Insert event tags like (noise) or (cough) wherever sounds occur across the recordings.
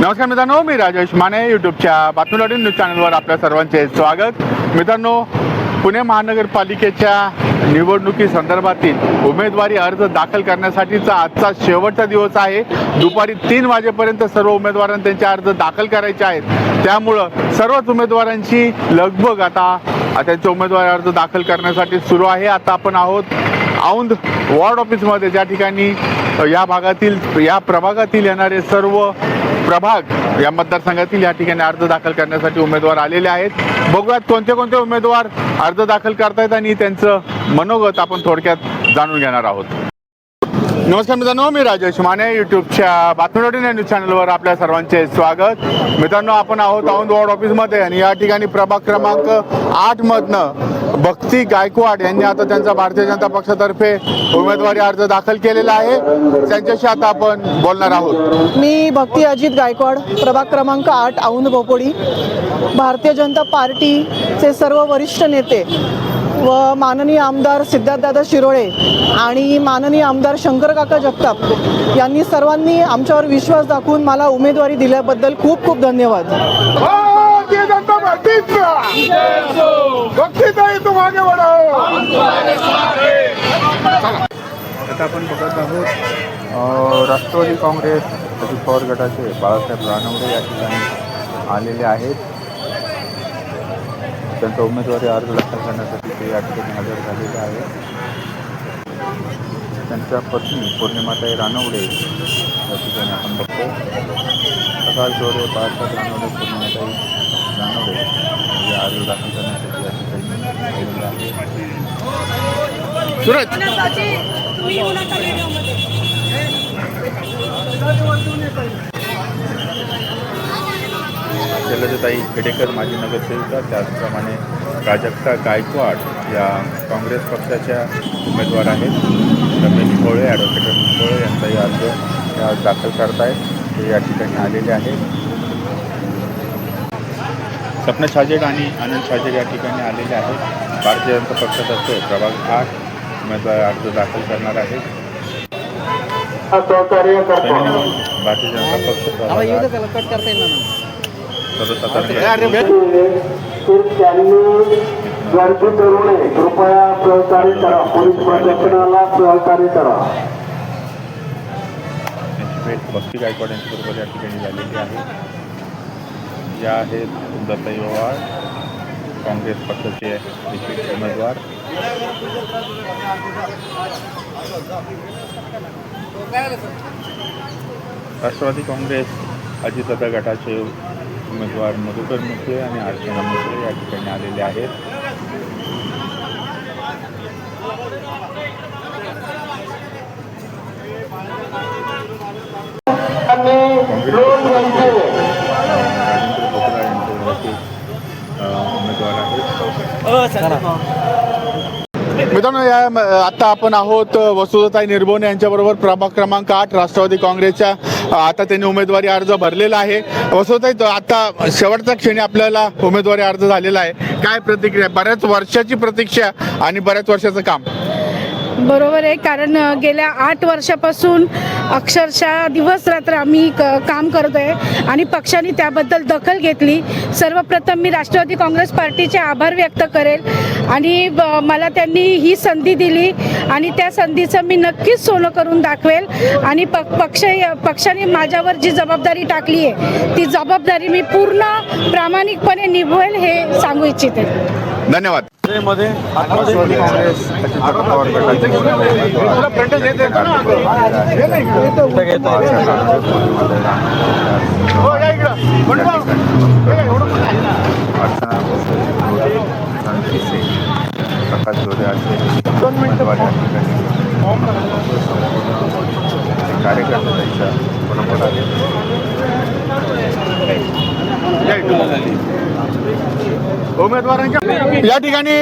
नमस्कार मित्रांनो मी राजेश माने यूट्यूबच्या बातमीलाटी न्यूज चॅनलवर आपल्या सर्वांचे स्वागत. मित्रांनो पुणे महानगरपालिकेच्या निवडणुकी संदर्भातील उमेदवारी अर्ज दाखल करण्यासाठीचा आजचा शेवटचा दिवस आहे. दुपारी तीन वाजेपर्यंत सर्व उमेदवारांना त्यांचे अर्ज दाखल करायचे आहेत. त्यामुळं सर्वच उमेदवारांची लगबग आता त्यांचे उमेदवारी अर्ज दाखल करण्यासाठी सुरू आहे. आता आपण आहोत औंध वॉर्ड ऑफिसमध्ये. ज्या ठिकाणी या भागातील या प्रभागातील येणारे सर्व प्रभाग या मतदारसंघातील या ठिकाणी अर्ज दाखल करण्यासाठी उमेदवार आलेले आहेत. बघूयात कोणते कोणते उमेदवार अर्ज दाखल करतायत आणि त्यांचं मनोगत आपण थोडक्यात जाणून घेणार आहोत. नमस्कार मित्रांनो मी राजेश माने यूट्यूबच्या बातमीवाडी न्यूज चॅनलवर आपल्या सर्वांचे स्वागत. मित्रांनो आपण आहोत औंध वॉर्ड ऑफिसमध्ये आणि या ठिकाणी प्रभाग क्रमांक आठमधनं भक्ती गायकवाड यांनी आता त्यांचा भारतीय जनता पक्षातर्फे उमेदवारी अर्ज दाखल केलेला आहे. त्यांच्याशी आता आपण बोलणार आहोत. मी भक्ती अजित गायकवाड प्रभाग क्रमांक आठ औंध बोपोडी भारतीय जनता पार्टीचे सर्व वरिष्ठ नेते व माननीय आमदार सिद्धार्थदादा शिरोळे आणि माननीय आमदार शंकरकाका जगताप यांनी सर्वांनी आमच्यावर विश्वास दाखवून मला उमेदवारी दिल्याबद्दल खूप खूप धन्यवाद. आता आपण बघत आहोत राष्ट्रवादी काँग्रेस अजित पवार गटाचे बाळासाहेब रानवडे या ठिकाणी आलेले आहेत. त्यांचा उमेदवारी अर्ज दाखल करण्यासाठी ते या ठिकाणी हजर झालेले आहेत. त्यांच्या पत्नी पौर्णिमाताई रानवडे या ठिकाणी आपण बघतो. प्रकाश जोडे बाळासाहेब रानवडे पौर्णिमाताई अर्ज दाखल करण्यासाठी या ठिकाणी आलेले खेडेकर माजी नगरसेविका त्याचप्रमाणे प्राजक्ता गायकवाड या काँग्रेस पक्षाच्या उमेदवार आहेत. रमेश भोळे ॲडव्होकेट रमेश भोळे यांचाही अर्ज दाखल करतायत. ते या ठिकाणी आलेले आहेत. सपना छाजेड आणि आनंद छाजेड या ठिकाणी आलेले आहेत. भारतीय जनता पक्षातर्फे प्रभाग आठ उमेदवार अर्ज दाखल करणार आहेत. भारतीय जनता पक्ष गर्दी करू नये कृपया सहकार्य करा पोलीस प्रशासनाला सहकार्य करा भक्ती गायकवाड यांच्याबरोबर या ठिकाणी झालेली आहे. या आहेत दत्ताई पवार काँग्रेस पक्षाचे एकूण उमेदवार. राष्ट्रवादी काँग्रेस अजितदादा गटाचे उमेदवार मधुकर मुखे आणि अर्चना मुखे या ठिकाणी आलेले आहेत. मित्रांनो आता आपण आहोत वसुधाताई निर्भोने यांच्याबरोबर प्रभाग क्रमांक आठ राष्ट्रवादी काँग्रेसच्या आता त्यांनी उमेदवारी अर्ज भरलेला आहे. वसुधाताई आता शेवटच्या क्षणी आपल्याला उमेदवारी अर्ज झालेला आहे. काय प्रतिक्रिया? बऱ्याच वर्षाची प्रतीक्षा आणि बऱ्याच वर्षाचं काम. बरोबर आहे कारण गेल्या आठ वर्षापासून अक्षरशः दिवस रात्र आम्ही क काम करतो आहे आणि पक्षाने त्याबद्दल दखल घेतली. सर्वप्रथम मी राष्ट्रवादी काँग्रेस पार्टीचे आभार व्यक्त करेल आणि ब- मला त्यांनी ही संधी दिली आणि त्या संधीचं मी नक्कीच सोनं करून दाखवेल आणि प पक्ष पक्षाने माझ्यावर जी जबाबदारी टाकली आहे ती जबाबदारी मी पूर्ण प्रामाणिकपणे निभवेल हे सांगू इच्छिते. धन्यवाद. राष्ट्रवादी काँग्रेस अजितदादा पवार गटाचे. प्रकाश जोडे असे उमेदवार या ठिकाणी कार्यकर्ते त्यांच्या बरोबर आले या ठिकाणी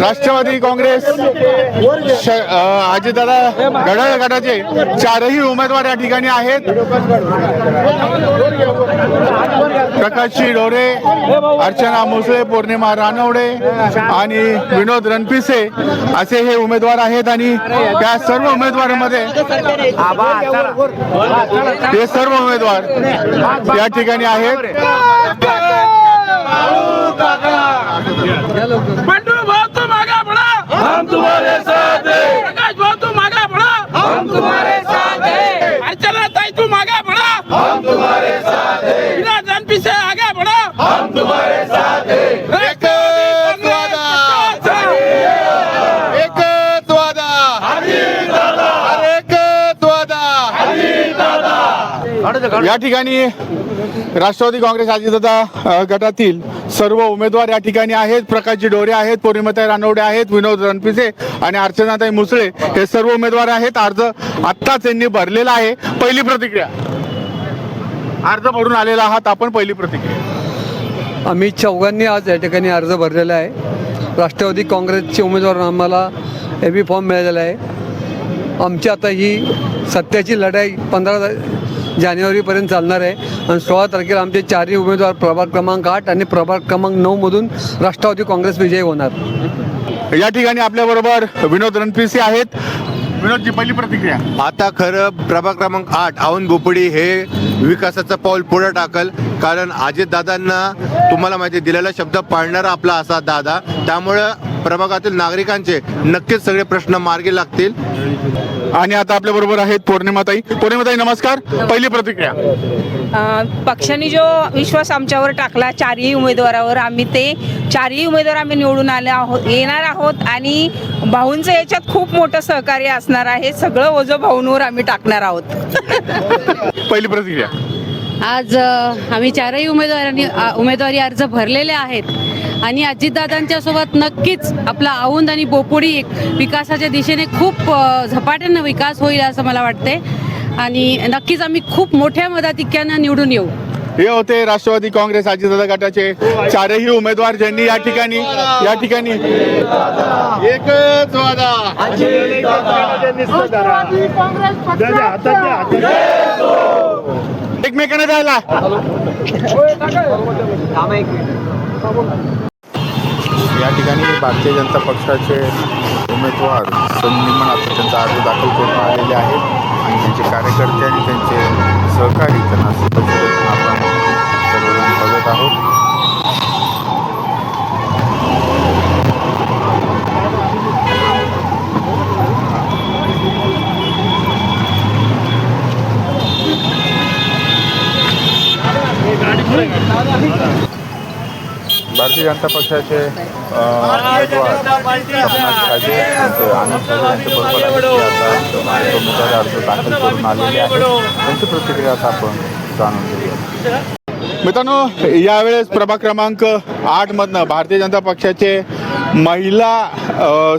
राष्ट्रवादी काँग्रेस अजितदादा घड्याळ गटाचे चारही उमेदवार या ठिकाणी आहेत. प्रकाशजी डोरे अर्चना मुसळे पौर्णिमा रानवडे आणि विनोद रणपिसे असे हे उमेदवार आहेत आणि त्या सर्व उमेदवारांमध्ये हे सर्व उमेदवार या ठिकाणी आहेत. बंडू भाऊ तुम आगे बढ़ो हम तुम्हारे साथ हैं। प्रकाश भाऊ तुम आगे बढ़ो हम तुम्हारे साथ हैं। अर्चना ताई तुम आगे बढ़ो हम तुम्हारे साथ हैं। विनोद रणपी से आगे बढ़ो हम तुम्हारे साथ हैं। या ठिकाणी राष्ट्रवादी काँग्रेस अजितदादा गटातील सर्व उमेदवार या ठिकाणी आहेत. प्रकाशजी डोरे आहेत पौर्णिमाताई रानवडे आहेत विनोद रणपिसे आणि अर्चनाताई मुसळे हे सर्व उमेदवार आहेत. अर्ज आत्ताच यांनी भरलेला आहे. पहिली प्रतिक्रिया. अर्ज भरून आलेला आहात आपण पहिली प्रतिक्रिया. आम्ही चौघांनी आज या ठिकाणी अर्ज भरलेला आहे. राष्ट्रवादी काँग्रेसचे उमेदवार आम्हाला ए बी फॉर्म मिळालेला आहे. आमची आता ही सत्याची लढाई पंधरा जानेवारीपर्यंत चालणार आहे. आणि सोळा तारखेला आमचे चारही उमेदवार प्रभाग क्रमांक आठ आणि प्रभाग क्रमांक नऊमधून राष्ट्रवादी काँग्रेस विजयी होणार. या ठिकाणी आपल्या बरोबर विनोद रणपिसे आहेत. विनोदची पहिली प्रतिक्रिया. आता खरं प्रभाग क्रमांक आठ औंध बोपडी हे विकासाचं पाऊल पुढे टाकल. कारण अजितदादांना तुम्हाला माहिती आहे, दिलेला शब्द पाळणारा आपला असा दादा. त्यामुळं प्रभागातील नागरिकांचे नक्कीच सगळे प्रश्न मार्गी लागतील. आणि आता आपल्या बरोबर आहेत पौर्णिमाताई. पौर्णिमाताई नमस्कार. पहिली प्रतिक्रिया. पक्षाने जो विश्वास आमच्यावर टाकला चारही उमेदवारावर आम्ही ते चारही उमेदवार आम्ही निवडून आले आहोत येणार आहोत आणि भाऊंचं याच्यात खूप मोठं सहकार्य असणार आहे. सगळं ओझं भाऊंवर आम्ही टाकणार आहोत. (laughs) पहिली प्रतिक्रिया. आज आम्ही चारही उमेदवारांनी उमेदवारी अर्ज भरलेले आहेत. आणि अजितदादांच्या सोबत नक्कीच आपला औंध आणि बोपोडी एक विकासाच्या दिशेने खूप झपाट्यानं विकास होईल असं मला वाटते आणि नक्कीच आम्ही खूप मोठ्या मताधिक्यानं निवडून येऊ. हे होते राष्ट्रवादी काँग्रेस अजितदादा गटाचे चारही उमेदवार ज्यांनी या ठिकाणी या ठिकाणी एकच वादा. एकमेकांना द्यायला. या ठिकाणी भारतीय जनता पक्षाचे उमेदवार संनिमन आता त्यांचा अर्ज दाखल करून आलेले आहेत. आणि त्यांचे कार्यकर्ते आणि त्यांचे सहकारी त्यांना आपण सर्वजण बघत आहोत भारतीय जनता पक्षाचे यांचे आनंद अर्ज दाखल करून आलेले आहेत त्यांची प्रतिक्रिया आता आपण जाणून घेऊया मित्रांनो यावेळेस प्रभाग क्रमांक आठ मधनं भारतीय जनता पक्षाचे महिला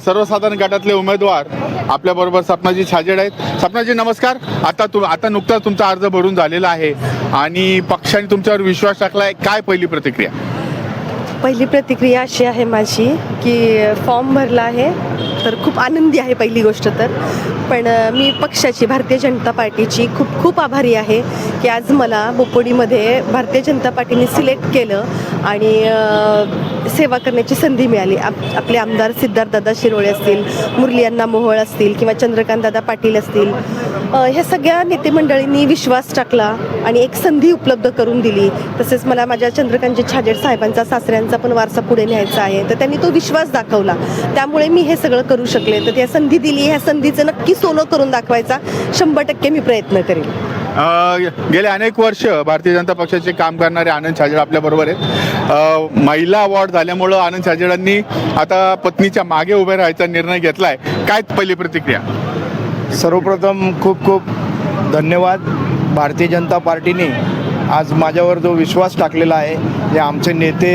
सर्वसाधारण गटातले उमेदवार आपल्याबरोबर सपनाजी छाजेड आहेत. सपनाजी नमस्कार. आता तु आता नुकताच तुमचा अर्ज भरून झालेला आहे आणि पक्षाने तुमच्यावर विश्वास टाकला आहे काय पहिली प्रतिक्रिया? पहिली प्रतिक्रिया अशी आहे माझी की फॉर्म भरला आहे. तर खूप आनंदी आहे पहिली गोष्ट तर. पण मी पक्षाची भारतीय जनता पार्टीची खूप खूप आभारी आहे की आज मला बोपोडीमध्ये भारतीय जनता पार्टीने सिलेक्ट केलं आणि सेवा करण्याची संधी मिळाली. आप आपले आमदार सिद्धार्थदादा शिरोळे असतील मुरली अण्णा मोहोळ असतील किंवा चंद्रकांतदादा पाटील असतील ह्या सगळ्या नेते मंडळींनी विश्वास टाकला आणि एक संधी उपलब्ध करून दिली. तसेच मला माझ्या चंद्रकांतजी छाजेड साहेबांचा सासऱ्यांचा पण वारसा पुढे न्यायचा आहे. तर त्यांनी तो विश्वास दाखवला. त्यामुळे मी हे सगळं करू शकले. तर त्या संधी दिली. ह्या संधीचं नक्की सोनं करून दाखवायचा शंभर टक्के मी प्रयत्न करेन. गेले अनेक वर्ष भारतीय जनता पक्षाचे काम करणारे आनंद छाजेड आपल्या बरोबर आहेत. महिला अवॉर्ड झाल्यामुळं आनंद छाजेडांनी आता पत्नीच्या मागे उभे राहायचा निर्णय घेतलाय. काय पहिली प्रतिक्रिया? सर्वप्रथम खूप खूप धन्यवाद. भारतीय जनता पार्टीने आज माझ्यावर जो विश्वास टाकलेला आहे जे आमचे नेते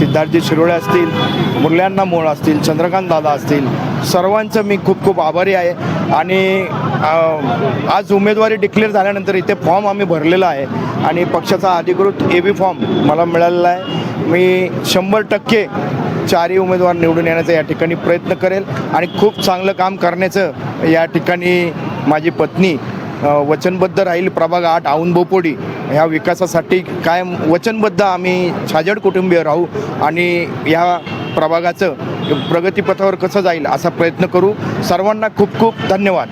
सिद्धार्थजी शिरोळे असतील मुरल्यांना मोळ असतील चंद्रकांत दादा असतील सर्वांचं मी खूप खूप आभारी आहे. आणि आज उमेदवारी डिक्लेअर झाल्यानंतर इथे फॉर्म आम्ही भरलेला आहे. आणि पक्षाचा अधिकृत ए बी फॉर्म मला मिळालेला आहे. मी शंभर टक्के चारही उमेदवार निवडून येण्याचा या ठिकाणी प्रयत्न करेल. आणि खूप चांगलं काम करण्याचं या ठिकाणी माझी पत्नी वचनबद्ध राहील प्रभाग आठ आऊन बोपोडी ह्या विकासासाठी कायम वचनबद्ध आम्ही छाजड कुटुंबीय राहू आणि ह्या प्रभागाचं प्रगतीपथावर कसं जाईल असा प्रयत्न करू. सर्वांना खूप खूप धन्यवाद.